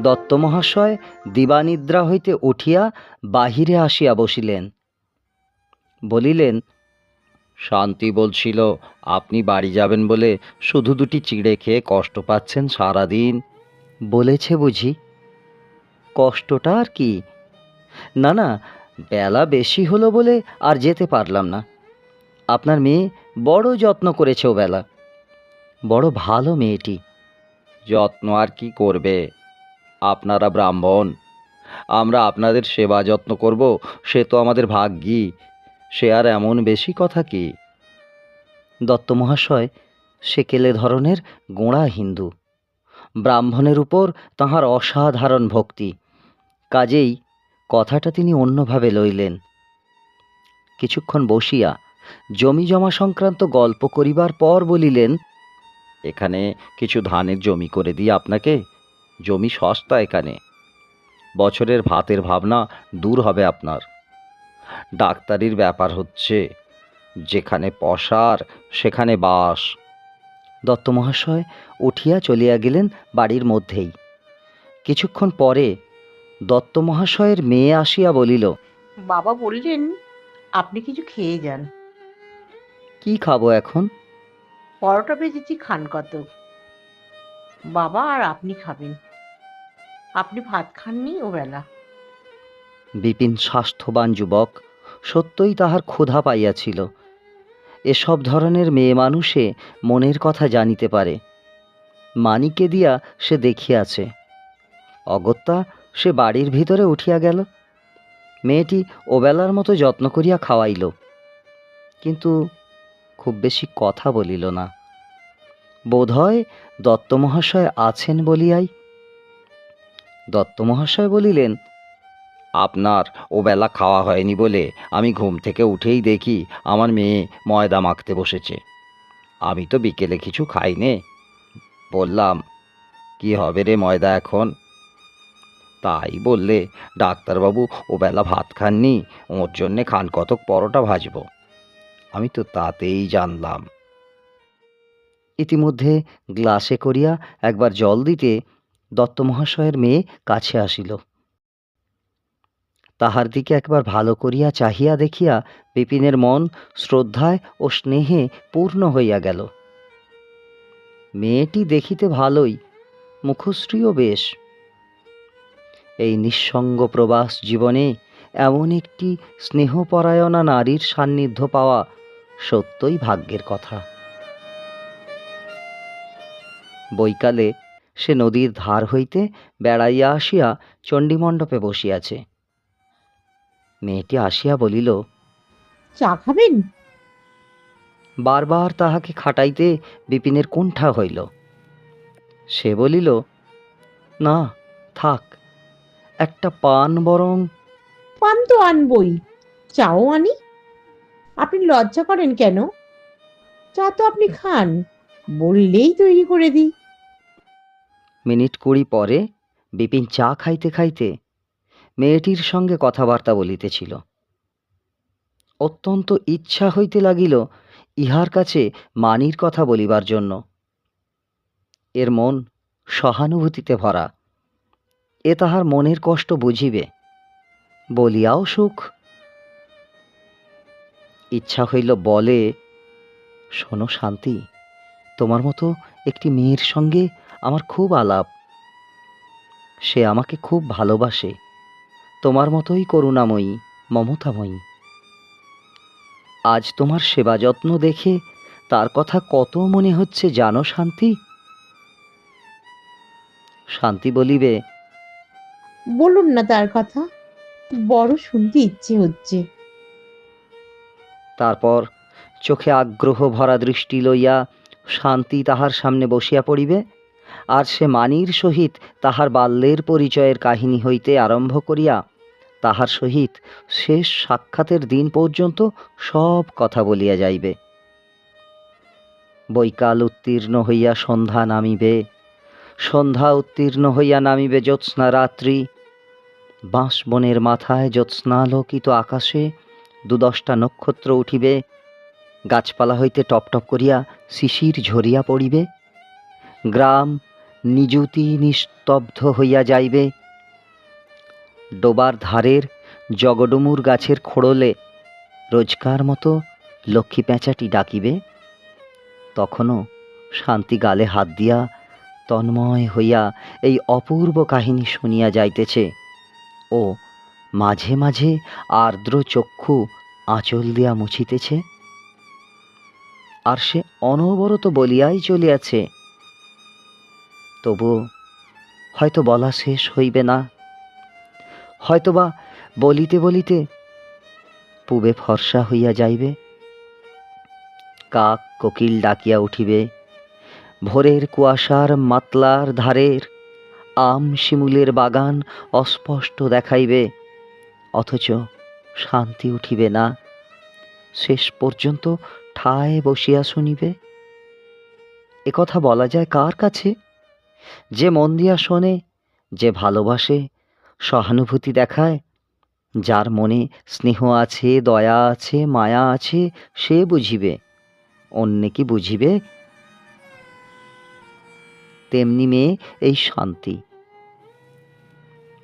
দত্ত মহাশয় দিবানিদ্রা হইতে উঠিয়া বাহিরে আসিয়া বসিলেন। বলিলেন শান্তি বলছিল আপনি বাড়ি যাবেন বলে শুধু দুটি চিড়ে খেয়ে কষ্ট পাচ্ছেন সারাদিন। বলেছে বুঝি। কষ্টটা আর কি? না না বেলা বেশি হলো বলে আর যেতে পারলাম না। আপনার মেয়ে বড় যত্ন করেছে ও বেলা। বড় ভালো মেয়েটি। যত্ন আর কি করবে? আপনারা ব্রাহ্মণ। আমরা আপনাদের সেবা যত্ন করব, সে তো আমাদের ভাগ্যি। সে আর এমন বেশি কথা কি? দত্ত মহাশয় সেকেলে ধরনের গোঁড়া হিন্দু। ব্রাহ্মণের উপর তাহার অসাধারণ ভক্তি। কাজেই কথাটা তিনি অন্যভাবে লইলেন। কিছুক্ষণ বসিয়া জমি জমা সংক্রান্ত গল্প করিবার পর বলিলেন, এখানে কিছু ধানের জমি করে দিই আপনাকে। জমি সস্তা এখানে। বছরের ভাতের ভাবনা দূর হবে আপনার। ডাক্তারির ব্যাপার হচ্ছে যেখানে পসার সেখানে বাস। দত্ত মহাশয় উঠিয়া চলিয়া গেলেন বাড়ির মধ্যেই। কিছুক্ষণ পরে দত্ত মহাশয়ের মেয়ে আসিয়া বলিল বাবা বললেন আপনি কিছু খেয়ে যান। কি খাব এখন? পরোটা ভেজেছি খান কত বাবা আর আপনি খাবেন। আপনি ভাত খাননি ও বেলা বিপিন স্বাস্থ্যবান যুবক, সত্যই তাহার ক্ষুধা পাইয়াছিল। এসব ধরনের মেয়ে মানুষে মনের কথা জানিতে পারে। মানিকে দিয়া সে দেখিয়াছে। অগত্যা সে বাড়ির ভিতরে উঠিয়া গেল। মেয়েটি ওবেলার মতো যত্ন করিয়া খাওয়াইল। কিন্তু খুব বেশি কথা বলিল না। বোধহয় দত্ত মহাশয় আছেন বলিয়াই দত্ত মহাশয় বলিলেন, আপনার ওবেলা খাওয়া হয়নি বলে আমি ঘুম থেকে উঠেই দেখি আমার মেয়ে ময়দা মাখতে বসেছে। আমি তো বিকেলে কিছু খাইনে। বললাম, কি হবে রে ময়দা এখন? তাই বললে, ডাক্তারবাবু, ওবেলা ভাত খাননি, ওর জন্যে খান কতক পরোটা ভাজব। আমি তো তাতেই জানলাম। ইতিমধ্যে গ্লাসে করিয়া একবার জল দিতে দত্ত মহাশয়ের মেয়ে কাছে আসিল। তাহার দিকে একবার ভালো করিয়া চাহিয়া দেখিয়া বিপিনের মন শ্রদ্ধায় ও স্নেহে পূর্ণ হইয়া গেল। মেয়েটি দেখিতে ভালোই, মুখশ্রীও বেশ। এই নিঃসঙ্গ প্রবাস জীবনে এমন একটি স্নেহপরায়ণা নারীর সান্নিধ্য পাওয়া সত্যই ভাগ্যের কথা। বৈকালে সে নদীর ধার হইতে বেড়াইয়া আসিয়া চণ্ডীমণ্ডপে বসিয়াছে। মেয়েটি আসিয়া বলিল চা খাবেন? বারবার তাহাকে খাটাইতে বিপিনের কুণ্ঠা হইল। সে বলিল না থাক একটা পান বরং পান তো আনবই চাও আনি? আপনি লজ্জা করেন কেন? চা তো আপনি খান বললেই তৈরি করে দিই। মিনিট কুড়ি পরে বিপিন চা খাইতে খাইতে মেয়েটির সঙ্গে কথাবার্তা বলিতেছিল। অত্যন্ত ইচ্ছা হইতে লাগিল ইহার কাছে মানির কথা বলিবার জন্য। এর মন সহানুভূতিতে ভরা। এ তাহার মনের কষ্ট বুঝিবে। বলিয়াও সুখ। ইচ্ছা হইল বলে, শোনো শান্তি, তোমার মতো একটি মেয়ের সঙ্গে আমার খুব আলাপ। সে আমাকে খুব ভালোবাসে। তোমার মতোই করুণাময়ী মমতাময়ী। আজ তোমার সেবা যত্ন দেখে তার কথা কত মনে হচ্ছে জানো শান্তি? শান্তি বলিবে বলুন না তার কথা বড় শুনতে ইচ্ছে হচ্ছে। তারপর চোখে আগ্রহ ভরা দৃষ্টি লইয়া শান্তি তাহার সামনে বসিয়া পড়িবে। আর সে মানির সহিত তাহার বাল্যের পরিচয়ের কাহিনী হইতে আরম্ভ করিয়া তাহার সহিত শেষ সাক্ষাতের দিন পর্যন্ত সব কথা বলিয়া যাইবে। বৈকাল উত্তীর্ণ হইয়া সন্ধ্যা নামিবে, সন্ধ্যা উত্তীর্ণ হইয়া নামিবে জ্যোৎস্না রাত্রি। বাঁশবনের মাথায় জ্যোৎস্নালোকিত আকাশে দু দশটা নক্ষত্র উঠিবে, গাছপালা হইতে টপ টপ করিয়া শিশির ঝরিয়া পড়িবে। গ্রাম নিযুতি নিস্তব্ধ হইয়া যাইবে। ডোবার ধারের জগডমুর গাছের খোড়লে রোজকার মতো লক্ষ্মী পেঁচাটি ডাকিবে। তখনও শান্তি গালে হাত দিয়া তন্ময় হইয়া এই অপূর্ব কাহিনী শুনিয়া যাইতেছে ও মাঝে মাঝে আর্দ্র চক্ষু আঁচল দিয়া মুছিতেছে। আর সে অনবরত বলিয়াই চলিয়াছে তবু হয়তো বলা শেষ হইবে না। হয়তোবা বলিতে বলিতে পূবে ফর্সা হইয়া যাইবে। কাক কোকিল ডাকিয়া উঠিবে। ভোরের কুয়াশার মাতলার ধারের আম শিমুলের বাগান অস্পষ্ট দেখাইবে, অথচ শান্তি উঠিবে না। শেষ পর্যন্ত ঠায় বসিয়া শুনিবে। একথা বলা যায় কার কাছে? যে মন দিয়া শোনে, যে ভালোবাসে, সহানুভূতি দেখায়, যার মনে স্নেহ আছে, দয়া আছে, মায়া আছে, সে বুঝিবে, অন্যে কি বুঝিবে? তেমনি মেয়ে এই শান্তি।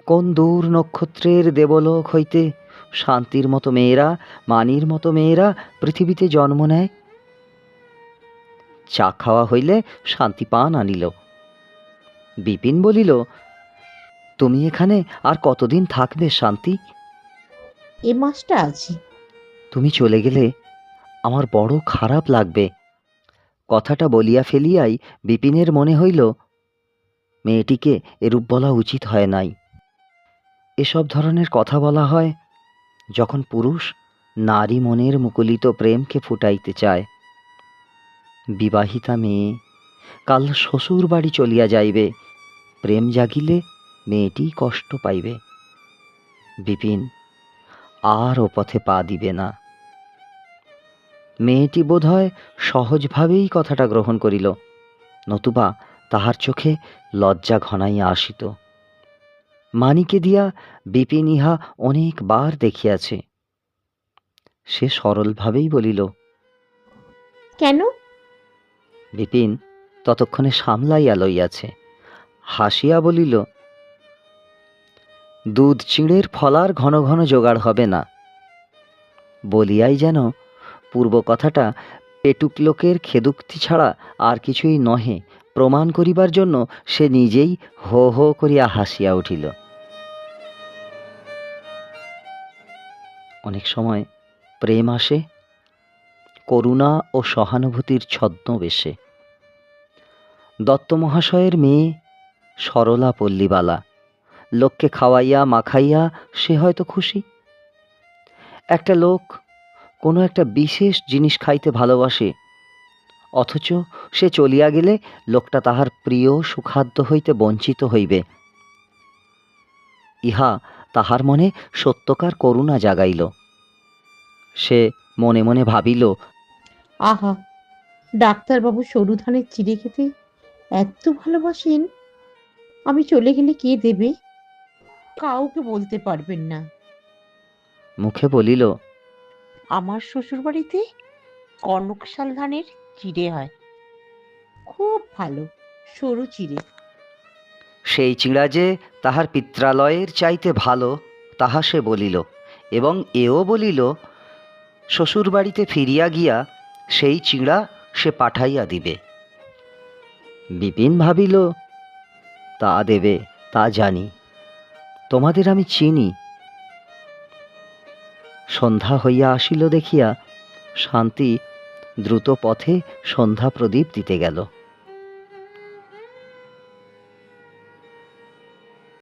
কোন দূর নক্ষত্রের দেবলোক হইতে শান্তির মতো মেয়েরা, মানির মতো মেয়েরা পৃথিবীতে জন্ম নেয়? চা খাওয়া হইলে শান্তি পান আনিল। বিপিন বলিল তুমি এখানে আর কতদিন থাকবে শান্তি? এ মাসটা আছি। তুমি চলে গেলে আমার বড় খারাপ লাগবে। কথাটা বলিয়া ফেলিয়াই বিপিনের মনে হইল মেয়েটিকে এরূপ বলা উচিত হয় নাই। এসব ধরনের কথা বলা হয় যখন পুরুষ নারী মনের মুকুলিত প্রেমকে ফুটাইতে চায়। বিবাহিতা মেয়ে কাল শ্বশুর বাড়ি চলিয়া যাইবে। প্রেম জাগিলে মেয়েটি কষ্ট পাইবে। বিপিন আর ও পথে পা দিবে না। মেয়েটি বোধ বোধহয় সহজভাবেই কথাটা গ্রহণ করিল নতুবা তাহার চোখে লজ্জা ঘনাইয়া আসিত। মানিকে দিয়া বিপিন ইহা অনেকবার দেখিয়াছে। সে সরলভাবেই বলিল কেন? বিপিন ততক্ষণে সামলাইয়া লইয়াছে। হাসিয়া বলিল, দুধ চিঁড়ের ফলার ঘন ঘন জোগাড় হবে না। বলিয়াই যেন পূর্ব কথাটা পেটুক লোকের খেদুক্তি ছাড়া আর কিছুই নহে, প্রমাণ করিবার জন্য সে নিজেই হো হো করিয়া হাসিয়া উঠিল। অনেক সময় প্রেম আসে, করুণা ও সহানুভূতির ছদ্মবেশে। দত্ত মহাশয়ের মেয়ে সরলা পল্লীবালা। লোককে খাওয়াইয়া, মাখাইয়া সে হয়তো খুশি। একটা লোক কোনো একটা বিশেষ জিনিস খাইতে ভালোবাসে, অথচ সে চলিয়া গেলে লোকটা তাহার প্রিয় সুখাদ্য হইতে বঞ্চিত হইবে। ইহা তাহার মনে সত্যকার করুণা জাগাইল। সে মনে মনে ভাবিল, আহা, ডাক্তারবাবু সরু ধানের চিড়ে খেতে এত ভালোবাসেন? আমি চলে গেলে কে দেবে? কাউকে বলতে পারবেন না। মুখে বলিল আমার শ্বশুর বাড়িতে কনকশাল ধানের চিড়ে হয়। খুব ভালো সরু চিড়ে। সেই চিঁড়া যে তাহার পিত্রালয়ের চাইতে ভালো তাহা সে বলিল। এবং এও বলিল শ্বশুরবাড়িতে ফিরিয়া গিয়া সেই চিঁড়া সে পাঠাইয়া দিবে। বিপিন ভাবিল, তা দেবে, তা জানি। তোমাদের আমি চিনি। সন্ধ্যা হইয়া আসিল দেখিয়া শান্তি দ্রুত পথে সন্ধ্যা প্রদীপ দিতে গেল।